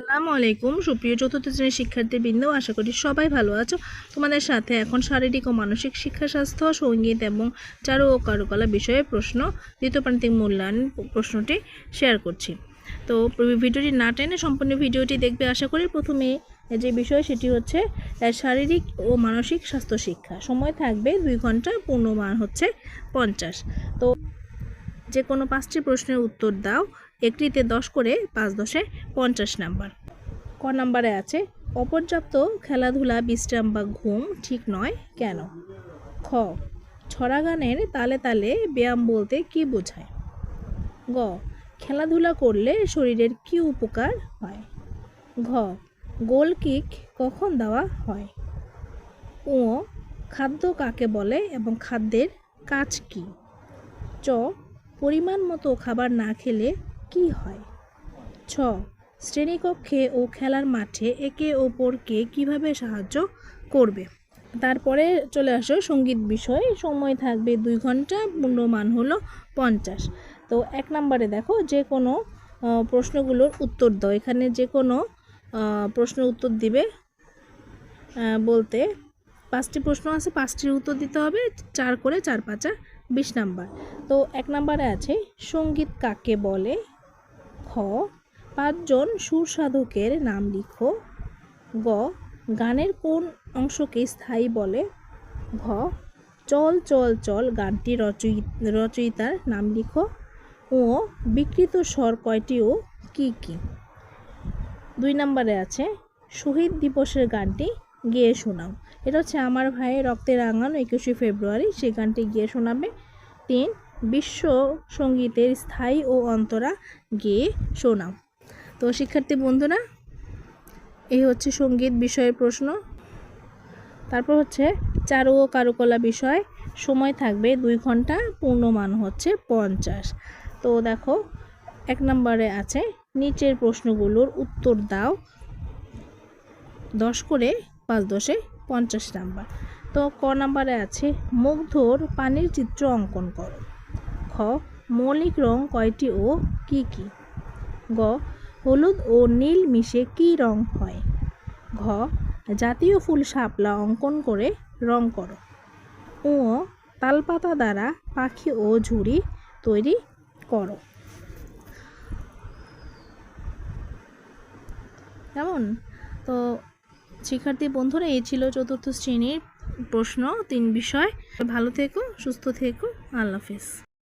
আসসালামু আলাইকুম। সুপ্রিয় চতুর্থ শ্রেণির শিক্ষার্থীবৃন্দ, আশা করি সবাই ভালো আছো। তোমাদের সাথে এখন শারীরিক ও মানসিক শিক্ষা, স্বাস্থ্য, সংগীত এবং চারু ও কারুকলা বিষয়ে প্রশ্ন, দ্বিতীয় প্রান্তিক মূল্যায়ন প্রশ্নটি শেয়ার করছি। তো ভিডিওটি না টেনে সম্পূর্ণ ভিডিওটি দেখবে, আশা করি প্রথমে যে বিষয় সেটি হচ্ছে শারীরিক ও মানসিক স্বাস্থ্য শিক্ষা। সময় থাকবে দুই ঘণ্টা পূর্ণমান হচ্ছে পঞ্চাশ। তো যে কোনো পাঁচটি প্রশ্নের উত্তর দাও একটিতে দশ করে, পাঁচ দশে পঞ্চাশ নাম্বার। ক নাম্বারে আছে, অপর্যাপ্ত খেলাধুলা, বিশ্রাম বা ঘুম ঠিক নয় কেন? খ ছড়া গানের তালে তালে ব্যায়াম বলতে কি বোঝায়? গ, খেলাধুলা করলে শরীরের কি উপকার হয়? ঘ, গোল কিক কখন দেওয়া হয়? ও খাদ্য কাকে বলে এবং খাদ্যের কাজ কী? চ, পরিমাণ মতো খাবার না খেলে কি হয়? ছ শ্রেণীকক্ষে ও খেলার মাঠে একে অপরকে কীভাবে সাহায্য করবে? তারপরে চলে আসো সংগীত বিষয়। সময় থাকবে দুই ঘণ্টা পূর্ণমান হলো পঞ্চাশ। তো এক নম্বরে দেখো যে কোনো প্রশ্নগুলোর উত্তর দাও। এখানে যে কোনো আহ, প্রশ্নের উত্তর দিবে। বলতে পাঁচটি প্রশ্ন আছে পাঁচটির উত্তর দিতে হবে। চার করে চার পাঁচা বিশ নাম্বার। তো এক নাম্বারে আছে সংগীত কাকে বলে? খ, পাঁচজন সুরসাধকের নাম লিখো। গ, গানের কোন অংশকে স্থায়ী বলে? ঘ, চল চল চল গানটি রচয়ি, রচয়িতার নাম লিখো। ও বিকৃত স্বর কয়টি ও কী কী? দুই নম্বরে আছে, শহীদ দিবসের গানটি গেয়ে শোনাও। এটা হচ্ছে আমার ভাইয়ের রক্তের রাঙানো একুশে ফেব্রুয়ারি সেই গানটি গিয়ে শোনাবে। তিন বিশ্ব সঙ্গীতের স্থায়ী ও অন্তরা গেয়ে শোনাও তো শিক্ষার্থী বন্ধুরা, এই হচ্ছে সংগীত বিষয়ের প্রশ্ন। তারপর হচ্ছে চারু ও কারুকলা বিষয়। সময় থাকবে দুই ঘণ্টা, পূর্ণমান হচ্ছে পঞ্চাশ। তো দেখো, এক নম্বরে আছে, নিচের প্রশ্নগুলোর উত্তর দাও। দশ করে পাঁচ দশে পঞ্চাশ নাম্বার। তো ক নাম্বারে আছে, মুগ্ধর পানির চিত্র অঙ্কন করো। খ মৌলিক রং কয়টি ও কি কি? গ, হলুদ ও নীল মিশে কি রং হয়? ঘ, জাতীয় ফুল শাপলা অঙ্কন করে রং করো। ও তালপাতা দ্বারা পাখি ও ঝুড়ি তৈরি করো। কেমন? তো শিক্ষার্থী বন্ধুরা, এই ছিল চতুর্থ শ্রেণির প্রশ্ন, তিন বিষয়। ভালো থেকো, সুস্থ থেকো, আল্লাহ হাফিজ।